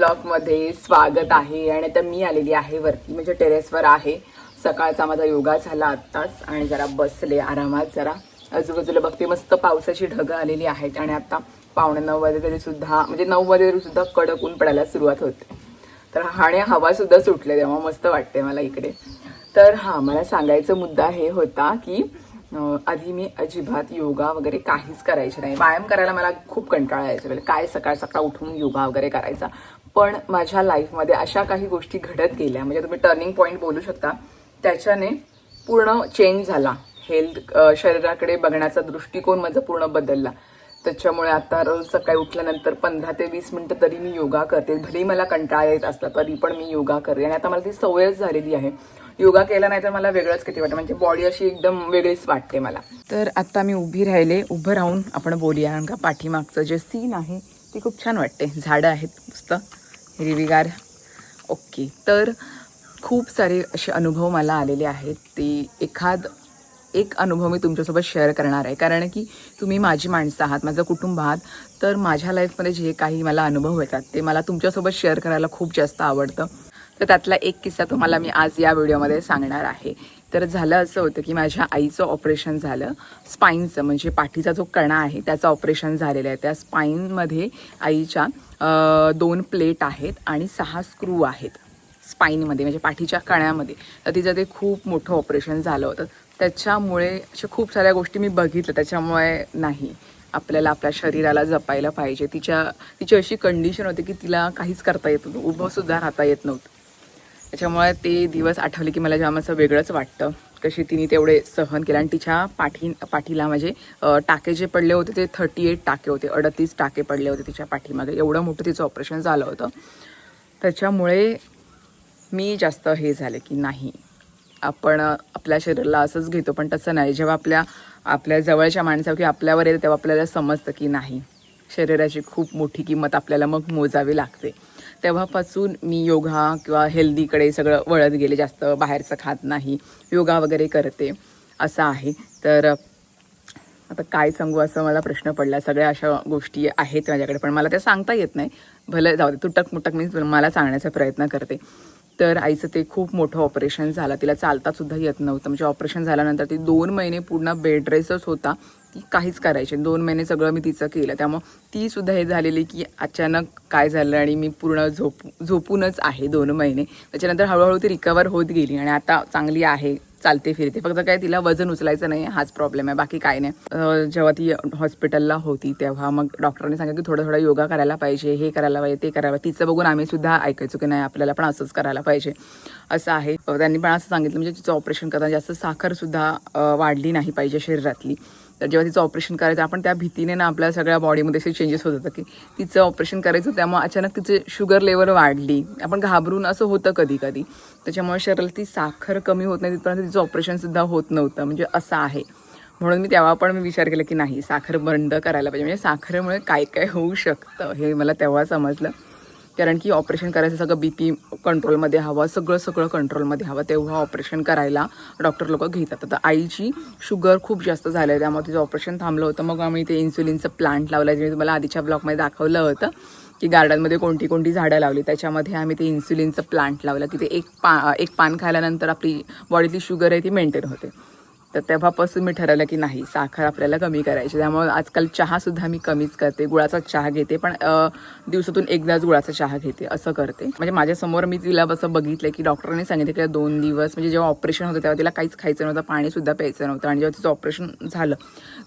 ब्लॉगमध्ये स्वागत आहे आणि आता मी आलेली आहे वरती म्हणजे टेरेसवर आहे. सकाळचा माझा योगा झाला आत्ताच आणि जरा बसले आरामात जरा. आजूबाजूला बघते मस्त पावसाची ढगं आलेली आहेत आणि आता पावणे नऊ वाजे तरी सुद्धा म्हणजे नऊ वाजे तरी सुद्धा कडक ऊन पडायला सुरुवात होते. तर आणि हवा सुद्धा सुटले तेव्हा मस्त वाटते मला इकडे. तर हा मला सांगायचा मुद्दा हे होता की आधी मी अजिबात योगा वगैरे काहीच करायचे नाही. व्यायाम करायला मला खूप कंटाळा यायचा. म्हणजे काय सकाळ सकाळ उठून योगा वगैरे करायचा? पण माझ्या लाईफमध्ये अशा काही गोष्टी घडत गेल्या. म्हणजे तुम्ही टर्निंग पॉईंट बोलू शकता. त्याच्याने पूर्ण चेंज झाला. हेल्थ शरीराकडे बघण्याचा दृष्टिकोन माझा पूर्ण बदलला. त्याच्यामुळे आता रोज सकाळी उठल्यानंतर पंधरा ते वीस मिनटं तरी मी योगा करते. भलेही मला कंटाळा येत असला तरी पण मी योगा करते आणि आता मला ती सवयच झालेली आहे. योगा केला नाही तर मला वेगळंच किती वाटतं. म्हणजे बॉडी अशी एकदम वेगळीच वाटते मला. तर आता मी उभी राहिले उभं राहून आपण बोलूया. कारण का पाठीमागचं जे सीन आहे ती खूप छान वाटते. झाडं आहेत मस्त. हिरवीगार. ओके. तर खूप सारे असे अनुभव मला आलेले आहेत. ते एखाद एक अनुभव मी तुमच्यासोबत शेअर करणार आहे. कारण की तुम्ही माझी माणसं आहात माझं कुटुंब आहात. तर माझ्या लाईफमध्ये जे काही मला अनुभव येतात ते मला तुमच्यासोबत शेअर करायला खूप जास्त आवडतं. तर त्यातला एक किस्सा तुम्हाला मी आज या व्हिडिओमध्ये सांगणार आहे. तर झालं असं होतं की माझ्या आईचं ऑपरेशन झालं. स्पाईनचं म्हणजे पाठीचा जो कणा आहे त्याचं ऑपरेशन झालेलं आहे. त्या स्पाईनमध्ये आईच्या दोन प्लेट आहेत आणि सहा स्क्रू आहेत स्पाईनमध्ये म्हणजे पाठीच्या कण्यामध्ये. तर तिचं ते खूप मोठं ऑपरेशन झालं होतं. त्याच्यामुळे अशा खूप साऱ्या गोष्टी मी बघितल्या. त्याच्यामुळे नाही. आपल्याला आपल्या शरीराला जपायला पाहिजे. तिच्या तिची अशी कंडिशन होती की तिला काहीच करता येत नव्हतं. उभंसुद्धा राहता येत नव्हतं. त्याच्यामुळे ते दिवस आठवले की मला जाम असं वेगळंच वाटतं. कशी तिने तेवढे सहन केले. आणि तिच्या पाठी पाठीला म्हणजे टाके जे पडले होते ते थर्टी एट टाके होते अडतीस टाके पडले होते तिच्या पाठीमागे. एवढं मोठं तिचं ऑपरेशन झालं होतं. त्याच्यामुळे मी जास्त हे झाले की नाही. आपण आपल्या शरीराला असंच घेतो पण तसं नाही. जेव्हा आपल्या आपल्या जवळच्या माणसावर की आपल्यावर येतं तेव्हा आपल्याला समजतं की नाही. शरीराची खूप मोठी किंमत आपल्याला मग मोजावी लागते. तेव्हापासून मी योगा किंवा हेल्दीकडे सगळं वळत गेले जास्त बाहेरचं खात नाही योगा वगैरे करते असं आहे. तर आता काय सांगू असं मला प्रश्न पडला. सगळ्या अशा गोष्टी आहेत माझ्याकडे पण मला त्या सांगता येत नाही. भलं जाऊ दे तुटक मुटक मी मला सांगण्याचा प्रयत्न करते. तर आईचं ते खूप मोठं ऑपरेशन झालं. तिला चालतासुद्धा येत नव्हतं. म्हणजे ऑपरेशन झाल्यानंतर ती दोन महिने पूर्ण बेड रेसच होता. ती काहीच करायची. दोन महिने सगळं मी तिचं केलं. त्यामुळं ती सुद्धा हे झालेली की अचानक काय झालं आणि मी पूर्ण झोप झोपूनच आहे दोन महिने. त्याच्यानंतर हळूहळू ती रिकवर होत गेली आणि आता चांगली आहे चालते फिरते. फक्त काय तिला वजन उचलायचं नाही हाच प्रॉब्लेम आहे. बाकी काय नाही. जेव्हा ती हॉस्पिटलला होती तेव्हा मग डॉक्टरांनी सांगितलं की थोडं थोडं योगा करायला पाहिजे हे करायला पाहिजे ते करायला पाहिजे. तिचं बघून आम्ही सुद्धा ऐकायचो की नाही आपल्याला पण असंच करायला पाहिजे. असं आहे. त्यांनी पण असं सांगितलं म्हणजे तिचं ऑपरेशन करताना जास्त साखरसुद्धा वाढली नाही पाहिजे शरीरातली. तर जेव्हा तिचं ऑपरेशन करायचं आपण त्या भीतीने ना आपल्या सगळ्या बॉडीमध्ये असे चेंजेस होत होतं की तिचं ऑपरेशन करायचं त्यामुळे अचानक तिचे शुगर लेवल वाढली. आपण घाबरून असं होतं कधी कधी त्याच्यामुळे शरीराला ती साखर कमी होत नाही तिथपर्यंत तिचं ऑपरेशनसुद्धा होत नव्हतं. म्हणजे असं आहे. म्हणून मी तेव्हा पण मी विचार केला की नाही साखर बंद करायला पाहिजे. म्हणजे साखरेमुळे काय काय होऊ शकतं हे मला तेव्हा समजलं. कारण की ऑपरेशन करायचं सगळं बी पी कंट्रोलमध्ये हवं सगळं सगळं कंट्रोलमध्ये हवं तेव्हा ऑपरेशन करायला डॉक्टर लोक घेतात. आता आईची शुगर खूप जास्त झालं आहे त्यामुळे तिचं ऑपरेशन थांबलं होतं. मग आम्ही ते इन्सुलिनचं प्लांट लावलं जे मी तुम्हाला आधीच्या ब्लॉगमध्ये दाखवलं होतं की गार्डनमध्ये कोणती कोणती झाडं लावली. त्याच्यामध्ये आम्ही ते इन्सुलिनचं प्लांट लावलं. की ते एक पा एक पान खाल्यानंतर आपली बॉडीतली शुगर आहे ती मेंटेन होते. तर तेव्हापासून मी ठरवलं की नाही साखर आपल्याला कमी करायची. त्यामुळे आजकाल चहासुद्धा मी कमीच करते. गुळाचा चहा घेते पण दिवसातून एकदाच गुळाचा चहा घेते असं करते. म्हणजे माझ्यासमोर मी तिला असं बघितलं की डॉक्टरांनी सांगितलं की दोन दिवस म्हणजे जेव्हा ऑपरेशन होतं तेव्हा तिला काहीच खायचं नव्हतं पाणीसुद्धा प्यायचं नव्हतं. आणि जेव्हा तिचं ऑपरेशन झालं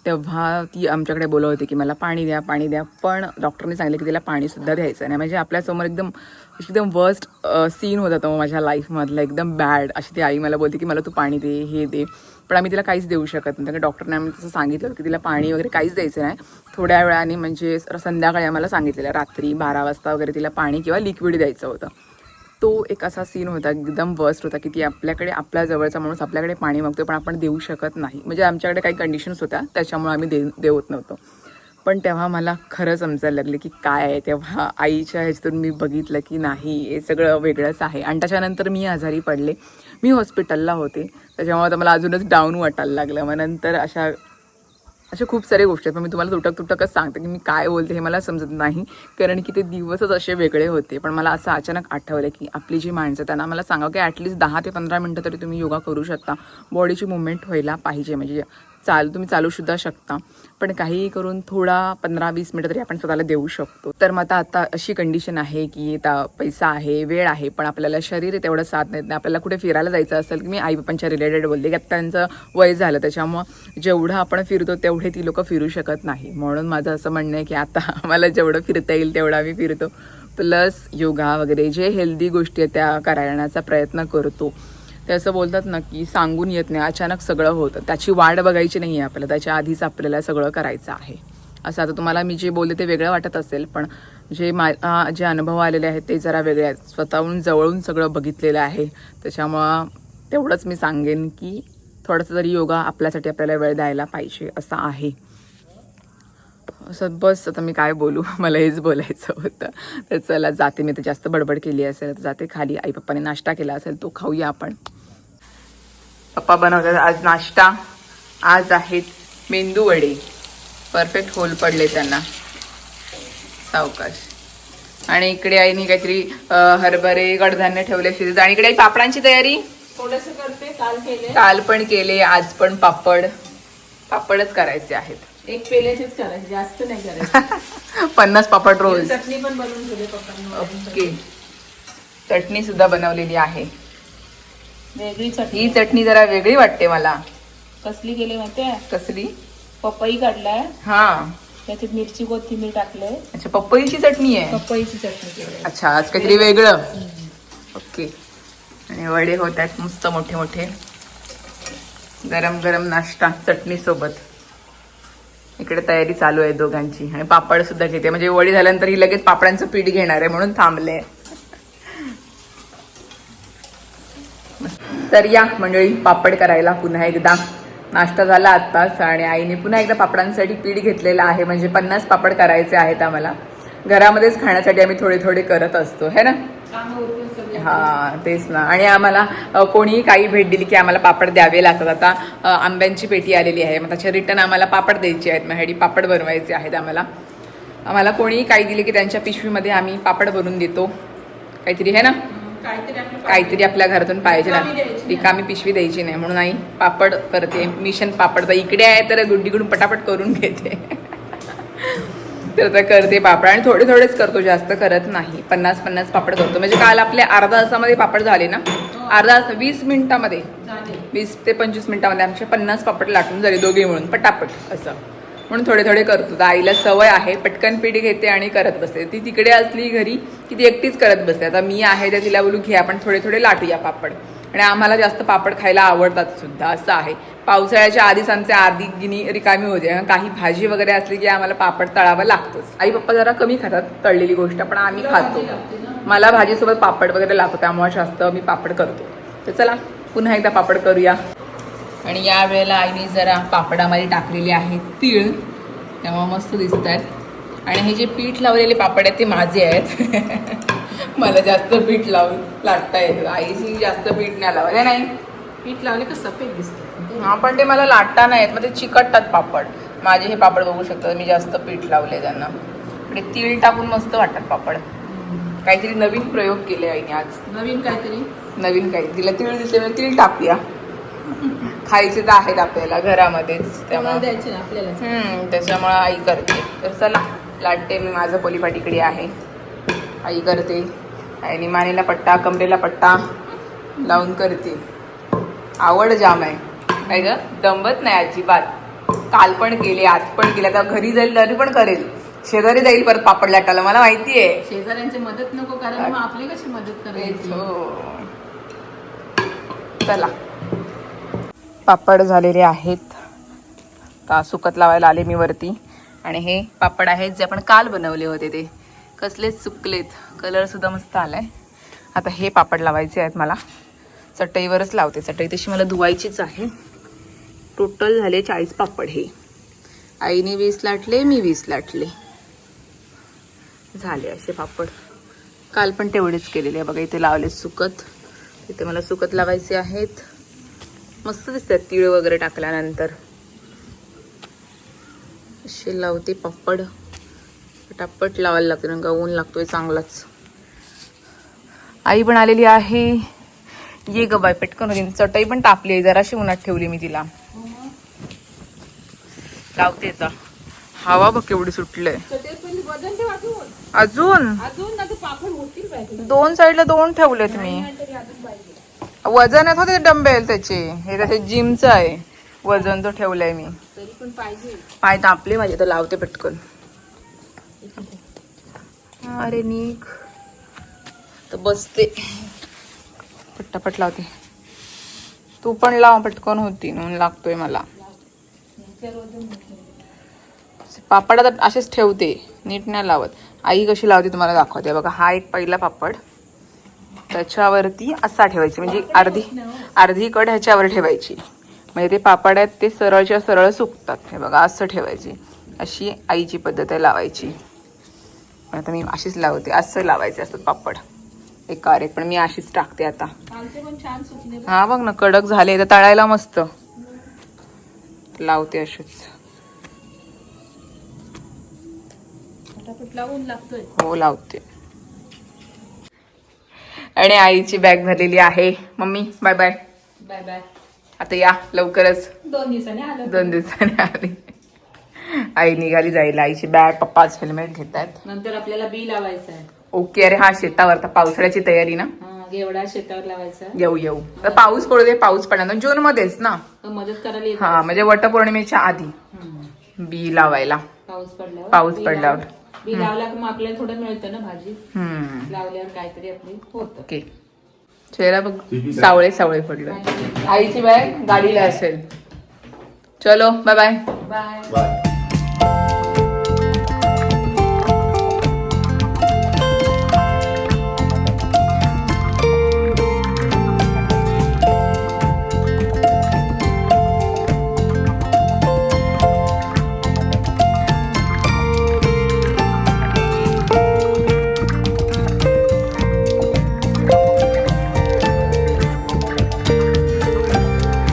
तेव्हा ती आमच्याकडे बोलत होती की मला पाणी द्या पाणी द्या. पण डॉक्टरने सांगितलं की तिला पाणीसुद्धा द्यायचं नाही. म्हणजे आपल्यासमोर एकदम एकदम वर्स्ट सीन होता तो माझ्या लाईफमधला एकदम बॅड अशी ती आई मला बोलते की मला तू पाणी दे हे दे. पण आम्ही तिला काहीच देऊ शकत नाही. डॉक्टरने आम्ही तसं सांगितलं की तिला पाणी वगैरे काहीच द्यायचं नाही. थोड्या वेळाने म्हणजे संध्याकाळी आम्हाला सांगितलेलं रात्री बारा वाजता वगैरे तिला पाणी किंवा लिक्विड द्यायचं होतं. तो एक असा सीन होता एकदम वर्स्ट होता की ती आपल्याकडे आपल्या जवळचा माणूस आपल्याकडे पाणी मागतो पण आपण देऊ शकत नाही. म्हणजे आमच्याकडे काही कंडिशन्स होत्या त्याच्यामुळे आम्ही दे देवत नव्हतो. पण तेव्हा मला खरं समजायला लागले की काय आहे? तेव्हा आईच्या ह्याच्यातून मी बघितलं की नाही हे सगळं वेगळंच आहे. आणि त्याच्यानंतर मी आजारी पडले. मी हॉस्पिटलला होते. त्याच्यामुळे आता मला अजूनच डाऊन वाटायला लागलं. मग नंतर अशा अशा खूप साऱ्या गोष्टी आहेत. पण मी तुम्हाला तुटक तुटकच सांगते की मी काय बोलते हे मला समजत नाही. कारण की ते दिवसच असे वेगळे होते. पण मला असं अचानक आठवलं की आपली जी माणसं त्यांना मला सांगा की ॲटलिस्ट दहा ते पंधरा मिनटं तरी तुम्ही योगा करू शकता. बॉडीची मुवमेंट व्हायला पाहिजे. म्हणजे चाल तुम्ही चालू सुद्धा शकता. पण काहीही करून थोडा पंधरा वीस मिनटं तरी आपण स्वतःला देऊ शकतो. तर मग आता आता अशी कंडिशन आहे की आता पैसा आहे वेळ आहे पण आपल्याला शरीर तेवढं साथ नाही. आपल्याला कुठे फिरायला जायचं असेल की मी आई बापांच्या रिलेटेड बोलते की आता त्यांचं वय झालं त्याच्यामुळं जेवढं आपण फिरतो तेवढे ती लोक फिरू शकत नाही. म्हणून माझं असं म्हणणं आहे की आता आम्हाला जेवढं फिरता येईल तेवढं आम्ही फिरतो. प्लस योगा वगैरे जे हेल्दी गोष्टी आहेत त्या करण्याचा प्रयत्न करतो. ते असं बोलतात ना की सांगून येत नाही अचानक सगळं होतं. त्याची वाट बघायची नाही आहे आपल्याला त्याच्या आधीच आपल्याला सगळं करायचं आहे. असं आता तुम्हाला मी जे बोलले ते वेगळं वाटत असेल पण जे मा जे अनुभव आलेले आहेत ते जरा वेगळे आहेत. स्वतःहून जवळून सगळं बघितलेलं आहे. त्याच्यामुळं तेवढंच मी सांगेन की थोडंसं तरी योगा आपल्यासाठी आपल्याला वेळ द्यायला पाहिजे असं आहे. असं बस आता मी काय बोलू? मला हेच बोलायचं होतं. तर चला जाते मी. तर जास्त बडबड केली असेल तर जाते खाली. आई पप्पाने नाश्ता केला असेल तो खाऊया आपण. पप्पा बनवतात आज नाश्ता. आज आहेत मेंदू वडे. परफेक्ट होल पडले त्यांना. सावकाश. आणि इकडे आईने काहीतरी हरभरे कडधान्य ठेवले शिजत आणि इकडे आई पापडांची तयारी? थोडस करते. काल केले. काल पण केले आज पण पापड. पापडच करायचे आहेत. एक पेल्याचेच करायचे जास्त नाही करायचे. पन्नास पापड रोज चटणी पण बनवून ठेवले पप्पांना. ओके. चटणी सुद्धा बनवलेली आहे. वेगळी चटणी. ही चटणी जरा वेगळी वाटते मला. कसली केली माहितीये? कसली? पपई काढलाय. हा. त्याच्यात मिरची कोथिंबीर टाकले अच्छा पपईची चटणी आहे? पपईची चटणी केली. अच्छा आज काहीतरी वेगळं. ओके. आणि वडे होत आहेत मस्त मोठे मोठे गरम गरम नाश्ता चटणी सोबत इकडे तयारी चालू आहे दोघांची. आणि पापड सुद्धा घेते. म्हणजे वडी झाल्यानंतर ही लगेच पापडांचं पीठ घेणार आहे म्हणून थांबले. तर या मंडळी पापड करायला पुन्हा एकदा. नाश्ता झाला आत्ताच आणि आईने पुन्हा एकदा पापडांसाठी पीठ घेतलेलं आहे. म्हणजे पन्नास पापड करायचे आहेत आम्हाला. घरामध्येच खाण्यासाठी आम्ही थोडे थोडे करत असतो. है ना? हा तेच ना. आणि आम्हाला कोणीही काही भेट दिली की आम्हाला पापड द्यावे लागतात. आता आंब्यांची पेटी आलेली आहे. मग त्याच्या रिटर्न आम्हाला पापड द्यायचे आहेत. माझ्यासाठी पापड बनवायचे आहेत आम्हाला. आम्हाला कोणीही काही दिले की त्यांच्या पिशवीमध्ये आम्ही पापड भरून देतो. काहीतरी आहे ना? काहीतरी आपल्या घरातून पाहिजे ना. रिकामी पिशवी द्यायची नाही. म्हणून आई पापड करते. मिशन पापड. तर इकडे आहे तर गुड्डीकडून पटापट करून घेते. तर आता करते पापड. आणि थोडे थोडेच करतो जास्त करत नाही. पन्नास पन्नास पापड करतो. म्हणजे काल आपले अर्धा तासामध्ये पापड झाले ना? अर्धा तास वीस मिनिटामध्ये. वीस ते पंचवीस मिनिटामध्ये आमचे पन्नास पापड लाटून झाले दोघे मिळून पटापट असं. म्हणून थोडे थोडे करतो. तर आईला सवय आहे पटकन पीठ घेते आणि करत बसते. ती तिकडे असली घरी की ती एकटीच करत बसते. आता मी आहे तर तिला बोलू घे आपण थोडे थोडे लाटूया पापड. आणि आम्हाला जास्त पापड खायला आवडतात सुद्धा असं आहे. पावसाळ्याच्या आधीच आमचे अर्धी गिनी रिकामी होते काही भाजी वगैरे असली की आम्हाला पापड तळावा लागतोच. आई पप्पा जरा कमी खातात तळलेली गोष्ट पण आम्ही खातो. मला भाजीसोबत पापड वगैरे लागतो त्यामुळे जास्त मी पापड करतो. तर चला पुन्हा एकदा पापड करूया. आणि या वेळेला आईने जरा पापडामध्ये टाकलेले आहे तीळ. तेव्हा मस्त दिसत आहेत आणि हे जे पीठ लावलेले पापड आहेत ते माझे आहेत. मला जास्त पीठ लावून लाटता येतं आईची जास्त पीठ नाही लावत. है नाही. पीठ लावले का सफेद दिसते? हा पण ते मला लाटता नाही येत मग ते चिकटतात पापड. माझे हे पापड बघू शकतात मी जास्त पीठ लावले त्यांना. आणि तीळ टाकून मस्त वाटतात पापड. काहीतरी नवीन प्रयोग केले आईने आज. नवीन काहीतरी? नवीन काही. तिला तीळ दिसले म्हणजे तीळ टाकूया. खायचे तर आहेत आपल्याला घरामध्येच. त्यामुळे त्याच्यामुळं आई करते. तर चला लाटते मी माझं पोलीपाट इकडे आहे. आई करते. आईने मानेला पट्टा कमरेला पट्टा लावून करते. आवड जाम आहे. काय ग दंबत नाही अजिबात. काल पण केले आज पण केले आता घरी जाईल तरी पण करेल. शेजारी जाईल परत पापड लाटायला मला माहिती आहे शेजाऱ्यांची मदत नको कारण मग आपली कशी मदत करायची? हो. चला. पापड झालेले आहेत. आता सुकत लावायला आले मी वरती. आणि हे पापड आहेत जे आपण काल बनवले होते ते. कसलेच सुकलेत. कलर सुद्धा मस्त आलाय. आता हे पापड लावायचे आहेत मला. चटईवरच लावते. चटई तशी मला धुवायचीच आहे. टोटल झाले चाळीस पापड हे. आईने वीस लाटले मी वीस लाटले. झाले असे पापड. काल पण तेवढेच केलेले आहे. बघा इथे लावले सुकत. इथे मला सुकत लावायचे आहेत. मस्त दिसतात तिळ वगैरे टाकल्यानंतर. असे लावते पापड. पटापट लावायला लागते ना ऊन लागतोय चांगलाच. आई पण आलेली आहे. ये ग बाय पटकन होती. चटई पण तापली आहे. जराशी उन्हात ठेवली मी तिला. लावते आता. हवा बघ केवढी सुटले अजून? दोन साईडला दोन ठेवलेत मी. वजन आहे होते डंबेल त्याचे. हे त्याचे जिमचं आहे. वजन तो ठेवलंय मी. पाय तापले माझे तर लावते पटकन. अरे नीक तर बसते. पट्टापट लावते. तू पण लाव पटकन होती ऊन लागतोय मला. पापड आता असेच ठेवते नीट नाही लावत. आई कशी लावते तुम्हाला दाखवते. बघा हा एक पहिला पापड. त्याच्यावरती असा ठेवायची म्हणजे अर्धी अर्धी कड ह्याच्यावर ठेवायची. म्हणजे ते पापड आहेत ते सरळच्या सरळ सुकतात. हे बघा असं ठेवायची. अशी आईची पद्धत आहे लावायची. पण आता मी अशीच लावते असं लावायचे असतात पापड. एका एक पण मी अशीच टाकते आता. हा बघ ना कडक झाले तर तळायला मस्त. लावते अशीच. हो लावते. आणि आईची बॅग भरलेली आहे. Mummy bye bye bye bye आता या लवकरच. दोन दिवसाने आलं. दोन दिवसांनी आली. आई निघाली जायला. आईची बॅग पप्पाच हेल्मेट घेत आहेत नंतर आपल्याला बी लावायचं आहे. ओके अरे हा शेतावर आता पावसाळ्याची तयारी ना? हा, गेवडा शेतावर लावायचा. येऊ येऊ. तर पाऊस पडू दे पाऊस पडणार जून मध्येच ना? तर मदत करायला येत. हा म्हणजे वटपौर्णिमेच्या आधी. हम्म. बी लावायला. पाऊस पडल्यावर. पाऊस बी पडल्यावर. लाव- बी लावला की मग आपल्याला थोडं मिळतं ना भाजी? हम्म. लावल्यावर काहीतरी आपली होतं. ओके. चेहरा बघ. सावळे सावळे पडले. आईची बॅग गाडीला असेल. चलो बाय बाय बाय बाय